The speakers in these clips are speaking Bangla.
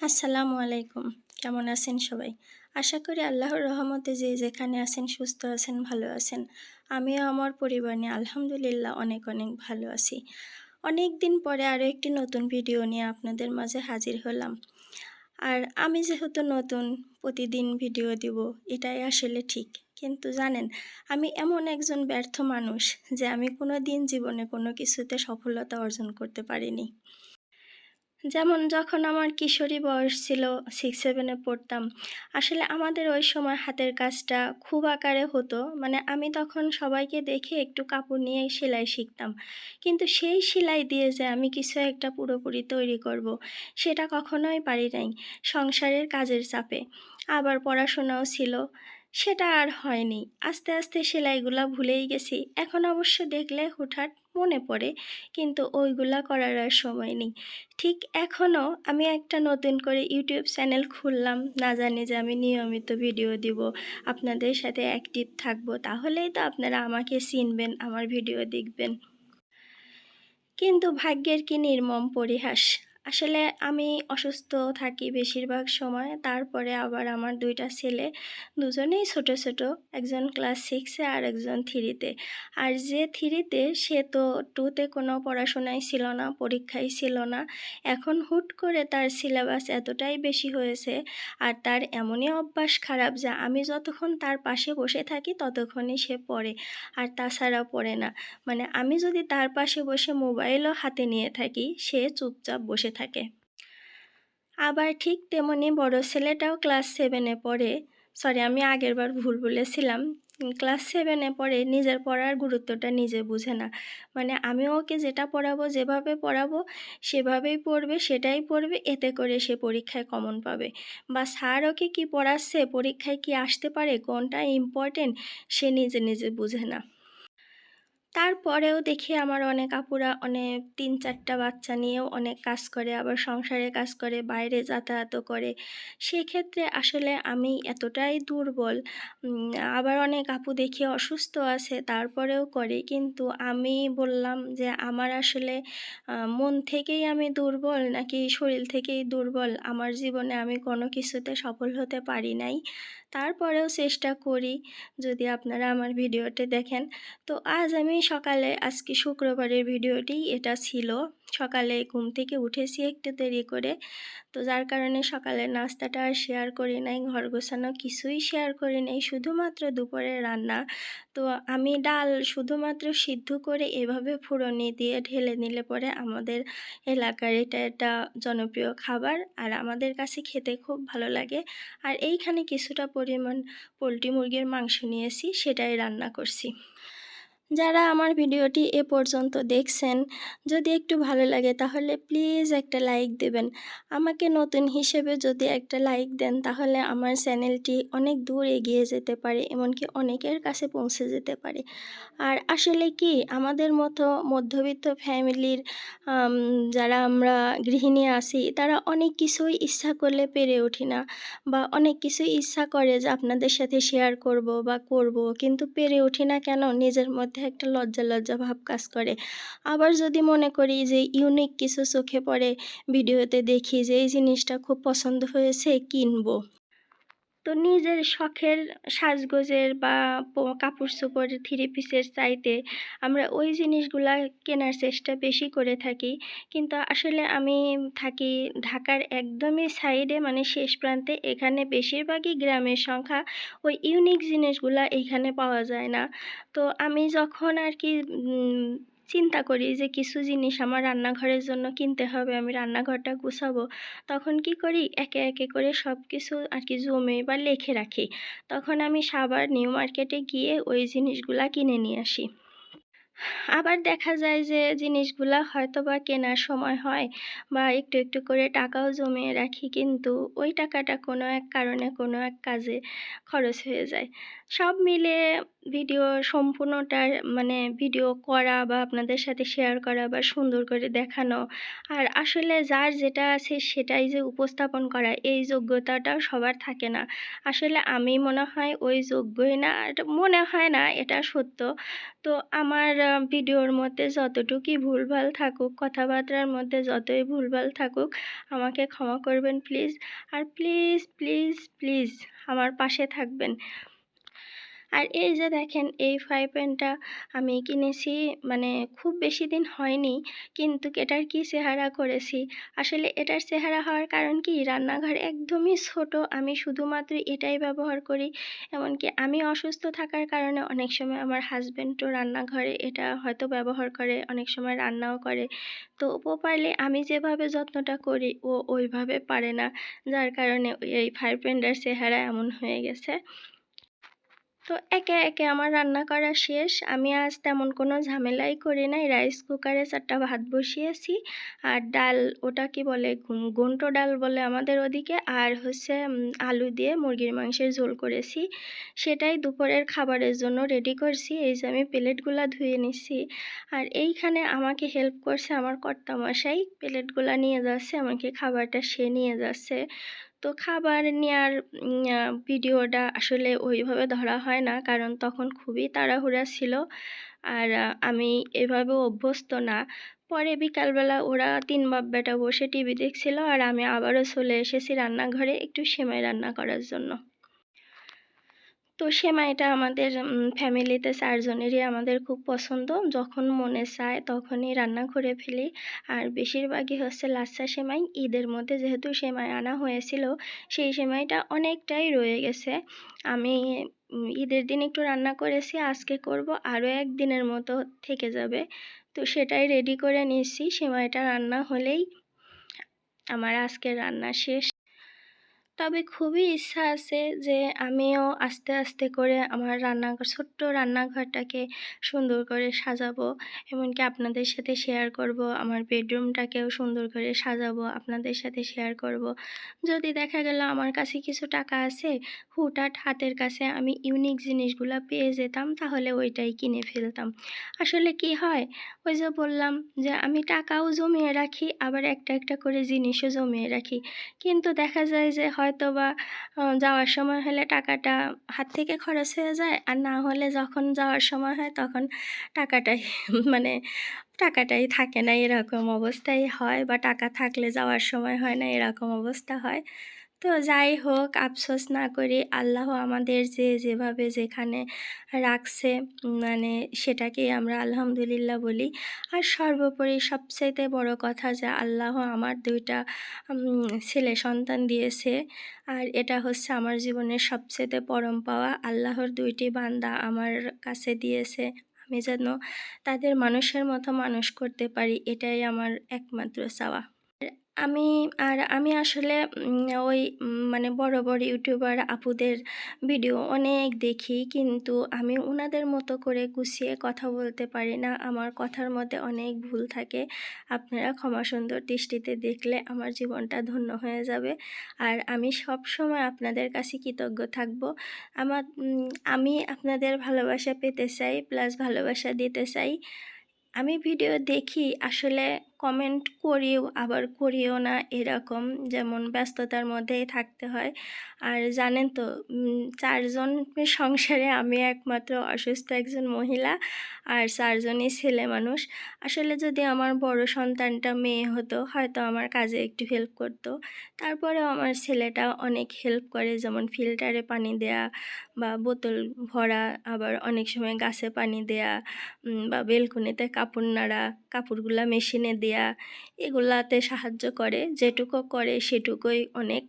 আসসালামু আলাইকুম। কেমন আছেন সবাই? আশা করি আল্লাহর রহমতে যে যেখানে আছেন, সুস্থ আছেন, ভালো আছেন। আমিও আমার পরিবার নিয়ে আলহামদুলিল্লাহ অনেক অনেক ভালো আছি। অনেক দিন পরে আরও একটি নতুন ভিডিও নিয়ে আপনাদের মাঝে হাজির হলাম। আর আমি যেহেতু নতুন, প্রতিদিন ভিডিও দিব, এটাই আসলে ঠিক। কিন্তু জানেন, আমি এমন একজন ব্যর্থ মানুষ যে আমি কোনো দিন জীবনে কোনো কিছুতে সফলতা অর্জন করতে পারিনি। যেমন যখন আমার কিশোরী বয়স ছিল সিক্স সেভেনে পড়তাম, আসলে আমাদের ওই সময় হাতের কাজটা খুব আকারে হতো। মানে আমি তখন সবাইকে দেখে একটু কাপড় নিয়ে সেলাই শিখতাম। কিন্তু সেই সেলাই দিয়ে যে আমি কিছু একটা পুরোপুরি তৈরি করব। সেটা কখনোই পারি নাই। সংসারের কাজের চাপে। আবার পড়াশোনাও ছিল। সেটা আর হয়নি। আস্তে আস্তে সেলাইগুলা ভুলেই গেছি। এখন অবশ্য দেখলে হুটহাট মনে পড়ে, কিন্তু ওইগুলা করার আর সময় নেই। ঠিক এখনও আমি একটা নতুন করে ইউটিউব চ্যানেল খুললাম। না জানি যে আমি নিয়মিত ভিডিও দিব, আপনাদের সাথে অ্যাক্টিভ থাকব, তাহলেই তো আপনারা আমাকে চিনবেন, আমার ভিডিও দেখবেন। কিন্তু ভাগ্যের কি নির্মম পরিহাস। আসলে আমি অসুস্থ থাকি বেশিরভাগ সময়। তারপরে আবার আমার দুইটা ছেলে, দুজনেই ছোট ছোট। একজন ক্লাস সিক্সে আর একজন থ্রিতে আর যে থ্রিতে সে তো টুতে কোনো পড়াশোনাই ছিল না, পরীক্ষাই ছিল না। এখন হুট করে তার সিলেবাস এতটাই বেশি হয়েছে আর তার এমনই অভ্যাস খারাপ যে আমি যতক্ষণ তার পাশে বসে থাকি, ততক্ষণই সে পড়ে। আর তাছাড়া পড়ে না। মানে আমি যদি তার পাশে বসে মোবাইলও হাতে নিয়ে থাকি, সে চুপচাপ বসে থাকে। আবার ঠিক তেমনি বড় ছেলেটাও ক্লাস সেভেনে পড়ে। সরি আমি আগের বার ভুল বলেছিলাম। ক্লাস সেভেনে পড়ে, নিজের পড়ার গুরুত্বটা নিজে বুঝে না। মানে আমি ওকে যেটা পড়াবো, যেভাবে পড়াবো, সেভাবেই পড়বে, সেটাই পড়বে, এতে করে সে পরীক্ষায় কমন পাবে। বা স্যার ওকে কী পড়াচ্ছে, পরীক্ষায় কি আসতে পারে, কোনটা ইম্পর্টেন্ট সে নিজে নিজে বুঝে না। তারপরেও দেখি আমার অনেক আপুরা অনেক তিন চারটা বাচ্চা নিয়েও অনেক কাজ করে, আবার সংসারে কাজ করে, বাইরে যাতায়াতও করে। সেক্ষেত্রে আসলে আমি এতটাই দুর্বল আবার অনেক আপু দেখি অসুস্থ আছে, তারপরেও করে। কিন্তু আমি বললাম যে আমার আসলে মন থেকেই আমি দুর্বল নাকি শরীর থেকেই দুর্বল? আমার জীবনে আমি কোনো কিছুতে সফল হতে পারি নাই। তারপরেও চেষ্টা করি যদি আপনারা আমার ভিডিওটি দেখেন। তো আজ আমি সকালে, আজকে শুক্রবারের ভিডিওটি এটা ছিল। সকালে ঘুম থেকে উঠেছি একটু দেরি করে। তো যার কারণে সকালে নাস্তাটা আর শেয়ার করি নাই, ঘর গোছানো কিছুই শেয়ার করি নাই। শুধুমাত্র দুপুরে রান্না তো আমি ডাল শুধুমাত্র সিদ্ধ করে এভাবে ফোড়নি দিয়ে ঢেলে নিলে পরে আমাদের এলাকার এটা একটা জনপ্রিয় খাবার আর আমাদের কাছে খেতে খুব ভালো লাগে। আর এইখানে কিছুটা পরিমাণ পোলট্রি মুরগির মাংস নিয়েছি, সেটাই রান্না করছি। যারা আমার ভিডিওটি এ পর্যন্ত দেখছেন, যদি একটু ভালো লাগে তাহলে প্লিজ একটা লাইক দেবেন। আমাকে নতুন হিসেবে যদি একটা লাইক দেন তাহলে আমার চ্যানেলটি অনেক দূর এগিয়ে যেতে পারে, এমনকি অনেকের কাছে পৌঁছে যেতে পারে। আর আসলে কি, আমাদের মতো মধ্যবিত্ত ফ্যামিলির যারা আমরা গৃহিণী আছি, তারা অনেক কিছুই ইচ্ছা করলে পেরে উঠি না, বা অনেক কিছুই ইচ্ছা করে যে আপনাদের সাথে শেয়ার করব বা করব, কিন্তু পেরে উঠি না কেন? নিজের মধ্যে মধ্যে একটা লজ্জা লজ্জা ভাব কাজ করে। আবার যদি মনে করি যে ইউনিক কিছু চোখে পড়ে, ভিডিওতে দেখি যে এই জিনিসটা খুব পছন্দ হয়েছে, কিনবো। তো নিজের শখের সাজগোজের বা কাপড় চোপড়, থ্রি পিসের চাইতে আমরা ওই জিনিসগুলা কেনার চেষ্টা বেশি করে থাকি। কিন্তু আসলে আমি থাকি ঢাকার একদমই সাইডে মানে শেষ প্রান্তে। এখানে বেশিরভাগই গ্রামের সংখ্যা ওই ইউনিক জিনিসগুলা এইখানে পাওয়া যায় না। তো আমি যখন আর কি চিন্তা করি যে কিছু জিনিস আমার রান্নাঘরের জন্য কিনতে হবে, আমি রান্নাঘরটা গুছাবো। তখন কি করি? একে একে করে সব কিছু আর কি জমে বা লেখে রাখি। তখন আমি সাবার নিউ মার্কেটে গিয়ে ওই জিনিসগুলা কিনে নিয়ে আসি। আবার দেখা যায় যে জিনিসগুলা হয়তো বা কেনার সময় হয় বা একটু একটু করে টাকাও জমিয়ে রাখি, কিন্তু ওই টাকাটা কোনো এক কারণে, কোনো এক কাজে খরচ হয়ে যায়। সব মিলে ভিডিও সম্পূর্ণটা মানে ভিডিও করা বা আপনাদের সাথে শেয়ার করা বা সুন্দর করে দেখানো আর আসলে যার যেটা আছে সেটাই যে উপস্থাপন করা, এই যোগ্যতাটাও সবার থাকে না। আসলে আমি মনে হয় ওই যোগ্যই না মনে হয় না এটা সত্য। তো আমার ভিডিওর মধ্যে যতটুকুই ভুলভাল থাকুক, কথাবার্তার মধ্যে যতই ভুলভাল থাকুক, আমাকে ক্ষমা করবেন প্লিজ আর প্লিজ প্লিজ প্লিজ আমার পাশে থাকবেন। আর এই যে দেখেন, এই ফ্রাই প্যানটা আমি কিনেছি মানে খুব বেশি দিন হয়নি, কিন্তু এটার কি চেহারা করেছি? আসলে এটার চেহারা হওয়ার কারণ কি? রান্নাঘর একদমই ছোট, আমি শুধুমাত্র এটাই ব্যবহার করি। এমনকি আমি অসুস্থ থাকার কারণে অনেক সময় আমার হাজব্যান্ডও রান্নাঘরে এটা হয়তো ব্যবহার করে, অনেক সময় রান্নাও করে। তো প্রপারলি আমি যেভাবে যত্নটা করি, ও ওইভাবে পারে না। যার কারণে এই ফ্রাই প্যানটার চেহারা এমন হয়ে গেছে। তো একে একে আমার রান্না করা শেষ। আমি আজ তেমন কোনো ঝামেলাই করি নাই। রাইস কুকারে চারটা ভাত বসিয়েছি। আর ডাল, ওটা কি বলে, গুন- ডাল বলে আমাদের ওদিকে। আর হচ্ছে আলু দিয়ে মুরগির মাংসের ঝোল করেছি। সেটাই দুপুরের খাবারের জন্য রেডি করছি। এই যে আমি প্লেটগুলা ধুয়ে নিছি। আর এইখানে আমাকে হেল্প করছে আমার কর্তামশাই। প্লেটগুলা নিয়ে যাচ্ছে, আমাকে খাবারটা সে নিয়ে যাচ্ছে। তো খাবার নেওয়ার ভিডিওটা আসলে ওইভাবে ধরা হয় না। কারণ তখন খুবই তাড়াহুড়া ছিল। আর আমি এভাবে অভ্যস্ত না। পরে বিকালবেলা ওরা তিন বাপ বেটা বসে টিভি দেখছিল। আর আমি আবারও চলে এসেছি রান্নাঘরে একটু সেমাই রান্না করার জন্য। তো সেমাইটা আমাদের ফ্যামিলিতে চারজনেরই আমাদের খুব পছন্দ। যখন মনে চায় তখনই রান্না করে ফেলি। আর বেশিরভাগই হচ্ছে লাচ্ছা সেমাই। ঈদের মধ্যে যেহেতু সেমাই আনা হয়েছিল, সেই সেমাইটা অনেকটাই রয়ে গেছে। আমি ঈদের দিন একটু রান্না করেছি, আজকে করব, আরও একদিনের মতো থেকে যাবে। তো সেটাই রেডি করে নিয়েছি। সেমাইটা রান্না হলেই আমার আজকের রান্না শেষ। তবে খুবই ইচ্ছা আছে যে আমিও আস্তে আস্তে করে আমার রান্নাঘর, ছোট্ট রান্নাঘরটাকে সুন্দর করে সাজাবো। এমনকি আপনাদের সাথে শেয়ার করব, আমার বেডরুমটাকেও সুন্দর করে সাজাবো, আপনাদের সাথে শেয়ার করব। যদি দেখা গেল আমার কাছে কিছু টাকা আছে, হুটহাট হাতের কাছে আমি ইউনিক জিনিসগুলো পেয়ে যেতাম, তাহলে ওইটাই কিনে ফেলতাম। আসলে কি হয়? ওই যে বললাম যে আমি টাকাও জমিয়ে রাখি, আবার একটা একটা করে জিনিসও জমিয়ে রাখি। কিন্তু দেখা যায় যে হয়তো বা যাওয়ার সময় হলে টাকাটা হাত থেকে খরচ হয়ে যায়। আর না হলে যখন যাওয়ার সময় হয় তখন টাকাটাই মানে টাকাটাই থাকে না, এরকম অবস্থাই হয় বা টাকা থাকলে যাওয়ার সময় হয় না, এরকম অবস্থা হয়। তো যাই হোক, আফসোস না করে, আল্লাহ আমাদের যে যেভাবে যেখানে রাখছে মানে সেটাকেই আমরা আলহামদুলিল্লাহ বলি। আর সর্বোপরি সবচাইতে বড় কথা যে আল্লাহ আমার দুইটা ছেলে সন্তান দিয়েছে। আর এটা হচ্ছে আমার জীবনের সবচেয়ে পরম পাওয়া। আল্লাহর দুইটি বান্দা আমার কাছে দিয়েছে। আমি যেন তাদের মানুষের মতো মানুষ করতে পারি, এটাই আমার একমাত্র চাওয়া। আমি, আর আমি আসলে ওই মানে বড় বড় ইউটিউবার আপুদের ভিডিও অনেক দেখি, কিন্তু আমি ওনাদের মতো করে গুছিয়ে কথা বলতে পারি না। আমার কথার মধ্যে অনেক ভুল থাকে। আপনারা ক্ষমা সুন্দর দৃষ্টিতে দেখলে আমার জীবনটা ধন্য হয়ে যাবে। আর আমি সব সময় আপনাদের কাছে কৃতজ্ঞ থাকব। আমার আমি আপনাদের ভালোবাসা পেতে চাই প্লাস ভালোবাসা দিতে চাই। আমি ভিডিও দেখি, আসলে কমেন্ট করিও, আবার করিও না এরকম। যেমন ব্যস্ততার মধ্যেই থাকতে হয়। আর জানেন তো চারজন সংসারে আমি একমাত্র অসুস্থ একজন মহিলা আর চারজনই ছেলে মানুষ। আসলে যদি আমার বড় সন্তানটা মেয়ে হতো, হয়তো আমার কাজে একটু হেল্প করতো। তারপরেও আমার ছেলেটা অনেক হেল্প করে, যেমন ফিল্টারে পানি দেয়া বা বোতল ভরা, আবার অনেক সময় গাছে পানি দেয়া বা বেলকুনিতে কাপড় নাড়া, কাপড়গুলা মেশিনে দেয়া এগুলাতে সাহায্য করে যেটুকু করে সেটুকুই অনেক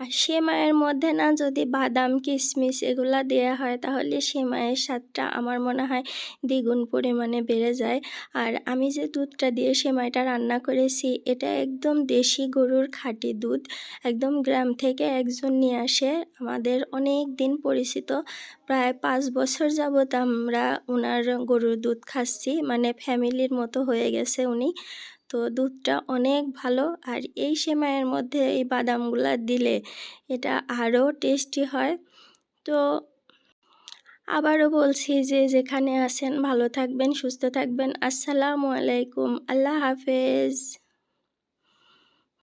আর সেমাইয়ের মধ্যে না যদি বাদাম কিশমিশ এগুলা দেওয়া হয়, তাহলে সেমাইয়ের স্বাদটা আমার মনে হয় দ্বিগুণ পরিমাণে বেড়ে যায়। আর আমি যে দুধটা দিয়ে সেমাইটা রান্না করেছি, এটা একদম দেশি গরুর খাঁটি দুধ। একদম গ্রাম থেকে একজন নিয়ে আসে। আমাদের অনেক দিন পরিচিত। প্রায় পাঁচ বছর যাবত আমরা ওনার গরুর দুধ খাচ্ছি। মানে ফ্যামিলির মতো হয়ে গেছে উনি। তো দুধটা অনেক ভালো। আর এই সেমাইয়ের মধ্যে এই বাদামগুলো দিলে এটা আরও টেস্টি হয়। তো আবারও বলছি যে যেখানে আছেন ভালো থাকবেন, সুস্থ থাকবেন। আসসালামু আলাইকুম, আল্লাহ হাফেজ।